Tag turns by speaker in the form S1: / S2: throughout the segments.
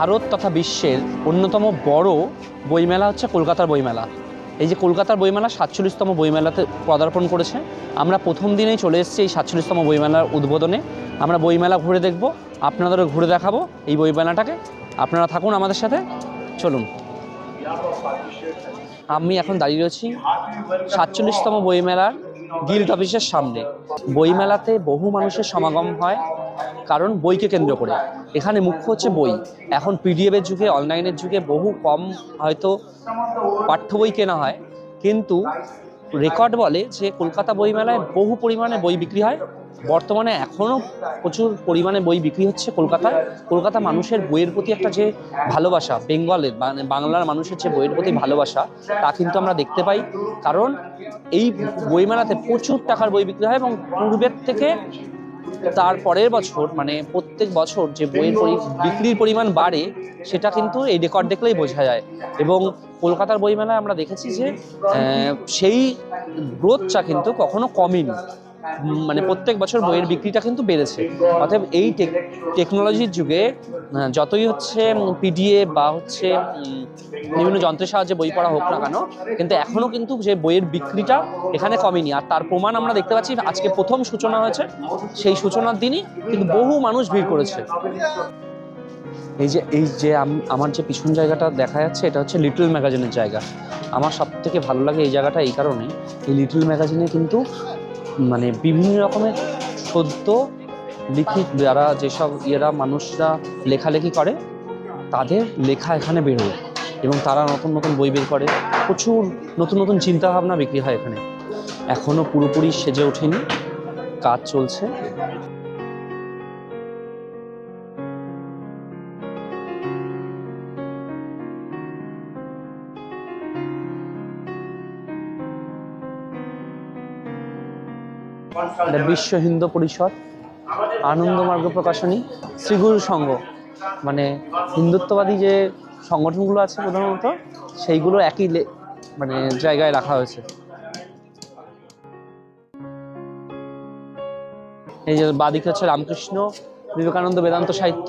S1: ভারত তথা বিশ্বের অন্যতম বড় বইমেলা হচ্ছে কলকাতার বইমেলা। এই যে কলকাতার বইমেলা সাতচল্লিশতম বইমেলাতে পদার্পণ করেছে, আমরা প্রথম দিনেই চলে এসেছি এই সাতচল্লিশতম বইমেলার উদ্বোধনে। আমরা বইমেলা ঘুরে দেখব, আপনাদেরও ঘুরে দেখাবো এই বইমেলাটাকে। আপনারা থাকুন আমাদের সাথে, চলুন। আমি এখন দাঁড়িয়ে রয়েছি সাতচল্লিশতম বইমেলার গিল্ড অফিসের সামনে। বইমেলাতে বহু মানুষের সমাগম হয় কারণ বইকে কেন্দ্র করে। এখানে মুখ্য হচ্ছে বই। এখন পিডিএফের যুগে অনলাইনের যুগে বহু কম হয়তো পাঠ্য বই কেনা হয়। কিন্তু রেকর্ড বলে যে কলকাতা বইমেলায় বহু পরিমাণে বই বিক্রি হয়। বর্তমানে এখনও প্রচুর পরিমাণে বই বিক্রি হচ্ছে কলকাতায়। কলকাতা মানুষের বইয়ের প্রতি একটা যে ভালোবাসা, বেঙ্গলের মানে বাংলার মানুষের যে বইয়ের প্রতি ভালোবাসা, তা কিন্তু আমরা দেখতে পাই। কারণ এই বইমেলাতে প্রচুর টাকার বই বিক্রি হয় এবং পূর্বের থেকে তার পরের বছর মানে প্রত্যেক বছর যে বইয়ের বিক্রির পরিমাণ বাড়ে, সেটা কিন্তু এই রেকর্ড দেখলেই বোঝা যায়। এবং কলকাতার বইমেলায় আমরা দেখেছি যে সেই গ্রোথটা কিন্তু কখনো কমেনি। মানে প্রত্যেক বছর বইয়ের বিক্রিটা কিন্তু বেড়েছে। অতএব এই টেকনোলজির যুগে যতই হচ্ছে পিডিএ বা হচ্ছে বিভিন্ন যন্ত্রের সাহায্যে বই পড়া হোক না কেন, কিন্তু এখনও কিন্তু যে বইয়ের বিক্রিটা এখানে কমেনি। আর তার প্রমাণ আমরা দেখতে পাচ্ছি, আজকে প্রথম সূচনা হয়েছে, সেই সূচনার দিনই কিন্তু বহু মানুষ ভিড় করেছে। এই যে এই যে আম- আমার যে পিছন জায়গাটা দেখা যাচ্ছে, এটা হচ্ছে লিটল ম্যাগাজিনের জায়গা। আমার সব থেকে ভালো লাগে এই জায়গাটা এই কারণে, এই লিটল ম্যাগাজিনে কিন্তু মানে বিভিন্ন রকমের সদ্য লিখিত যারা যেসব ইয়েরা মানুষরা লেখালেখি করে, তাদের লেখা এখানে বেরোয় এবং তারা নতুন নতুন বই বের করে। প্রচুর নতুন নতুন চিন্তাভাবনা বিক্রি হয় এখানে। এখনও পুরোপুরি সেজে ওঠেনি। কাজ চলছে। এটা বিশ্ব হিন্দু পরিষদ আনন্দমার্গ প্রকাশনী, শ্রীগুরু সংঘ। মানে হিন্দুত্ববাদী যে সংগঠনগুলো আছে প্রধানত, সেইগুলো একই মানে জায়গায় রাখা হয়েছে। এই যে বাদিকে হচ্ছে রামকৃষ্ণ, বিবেকানন্দ বেদান্ত সাহিত্য।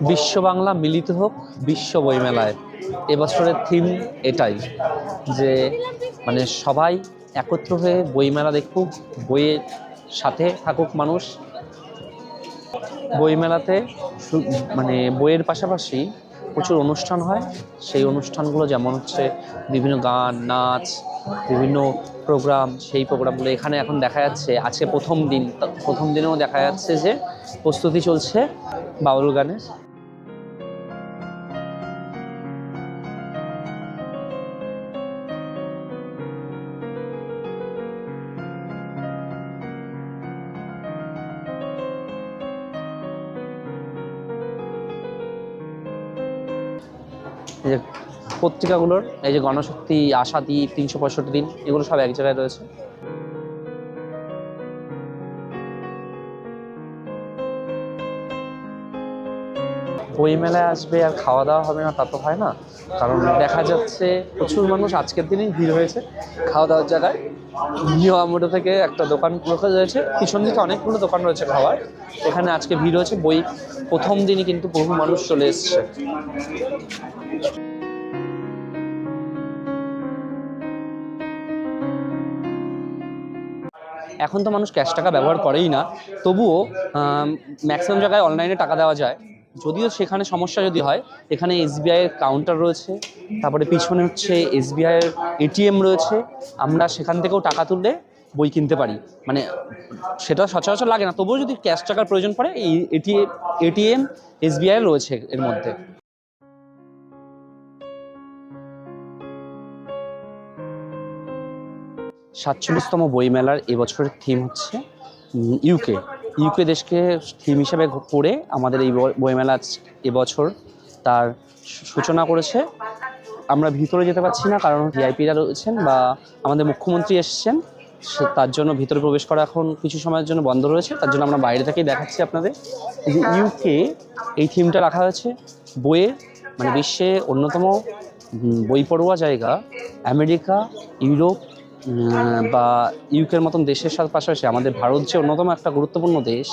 S1: বিশ্ব বাংলা মিলিত হোক, বিশ্ব বইমেলায়। এবছরের থিম এটাই যে মানে সবাই একত্র হয়ে বইমেলা দেখুক, বইয়ের সাথে থাকুক মানুষ। বইমেলাতে মানে বইয়ের পাশাপাশি প্রচুর অনুষ্ঠান হয়। সেই অনুষ্ঠানগুলো যেমন হচ্ছে বিভিন্ন গান, নাচ বিভিন্ন প্রোগ্রাম সেই প্রোগ্রামগুলো এখানে এখন দেখা যাচ্ছে। আজকে প্রথম দিন, প্রথম দিনেও দেখা যাচ্ছে যে প্রস্তুতি চলছে বাউল গানের যে পত্রিকাগুলোর, এই যে গণশক্তি আশাদ্বীপ তিনশো পঁয়ষট্টি দিন, এগুলো সব এক জায়গায় রয়েছে। বই মেলায় আসবে আর খাওয়া দাওয়া হবে না, তা তো হয় না। কারণ দেখা যাচ্ছে প্রচুর মানুষ আজকের দিনেই ভিড় হয়েছে খাওয়া দাওয়ার জায়গায়। নিউ আমোটো থেকে একটা দোকান রোকা রয়েছে, পিছন দিকে অনেকগুলো দোকান রয়েছে খাওয়ার। এখানে আজকে ভিড় হয়েছে, বই প্রথম দিনই কিন্তু বহু মানুষ চলে এসছে। এখন তো মানুষ ক্যাশ টাকা ব্যবহার করেই না। তবুও ম্যাক্সিমাম জায়গায় অনলাইনে টাকা দেওয়া যায়। যদিও সেখানে সমস্যা যদি হয়, এখানে এসবিআই এর কাউন্টার রয়েছে। তারপরে পিছনে হচ্ছে এসবিআই এর এটিএম রয়েছে। আমরা সেখান থেকেও টাকা তুললে বই কিনতে পারি। মানে সেটা সচরাচর লাগে না। তবুও যদি ক্যাশ টাকার প্রয়োজন পড়ে, এই এটিএম এটিএম এসবিআই রয়েছে এর মধ্যে। সাতচল্লিশতম বইমেলার এবছরের থিম হচ্ছে ইউকে ইউকে দেশকে থিম হিসাবে করে আমাদের এই বইমেলা এবছর তার সূচনা করেছে। আমরা ভিতরে যেতে পারছি না, কারণ ভিআইপিরা রয়েছেন বা আমাদের মুখ্যমন্ত্রী এসেছেন। তার জন্য ভিতরে প্রবেশ করা এখন কিছু সময়ের জন্য বন্ধ রয়েছে, তার জন্য আমরা বাইরে থেকেই দেখাচ্ছি আপনাদের। যে ইউকে এই থিমটা রাখা হয়েছে। বইয়ে মানে বিশ্বে অন্যতম বই পড়ুয়া জায়গা, আমেরিকা, ইউরোপ বা ইউকের মতন দেশের সাথে পাশাপাশি আমাদের ভারত যে অন্যতম একটা গুরুত্বপূর্ণ দেশ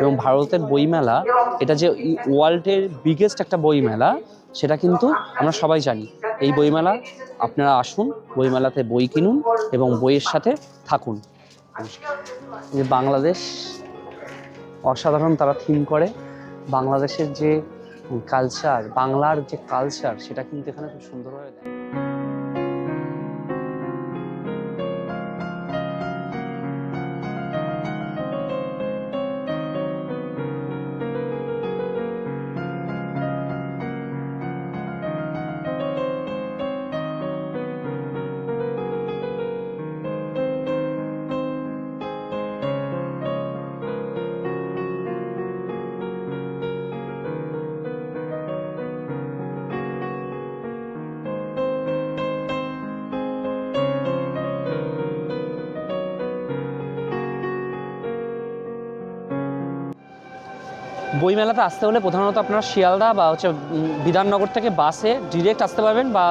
S1: এবং ভারতের বইমেলা, এটা যে ওয়ার্ল্ডের বিগেস্ট একটা বইমেলা, সেটা কিন্তু আমরা সবাই জানি। এই বইমেলা, আপনারা আসুন, বইমেলাতে বই কিনুন এবং বইয়ের সাথে থাকুন। যে বাংলাদেশ, অসাধারণ তারা থিম করে। বাংলাদেশের যে কালচার বাংলার যে কালচার সেটা কিন্তু এখানে খুব সুন্দরভাবে দেয় বইমেলাতে আসতে হলে প্রধানত আপনারা শিয়ালদা বা হচ্ছে বিধাননগর থেকে বাসে ডিরেক্ট আসতে পারবেন বা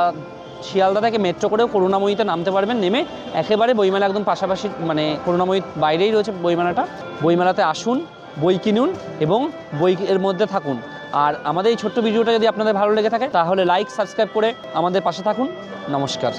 S1: শিয়ালদা থেকে মেট্রো করেও করুণাময়ীতে নামতে পারবেন। নেমে একেবারে বইমেলা একদম পাশাপাশি মানে করুণাময়ীর বাইরেই রয়েছে বইমেলাটা। বইমেলাতে আসুন, বই কিনুন এবং বই এর মধ্যে থাকুন। আর আমাদের এই ছোট্ট ভিডিওটা যদি আপনাদের ভালো লেগে থাকে, তাহলে লাইক সাবস্ক্রাইব করে আমাদের পাশে থাকুন। নমস্কার।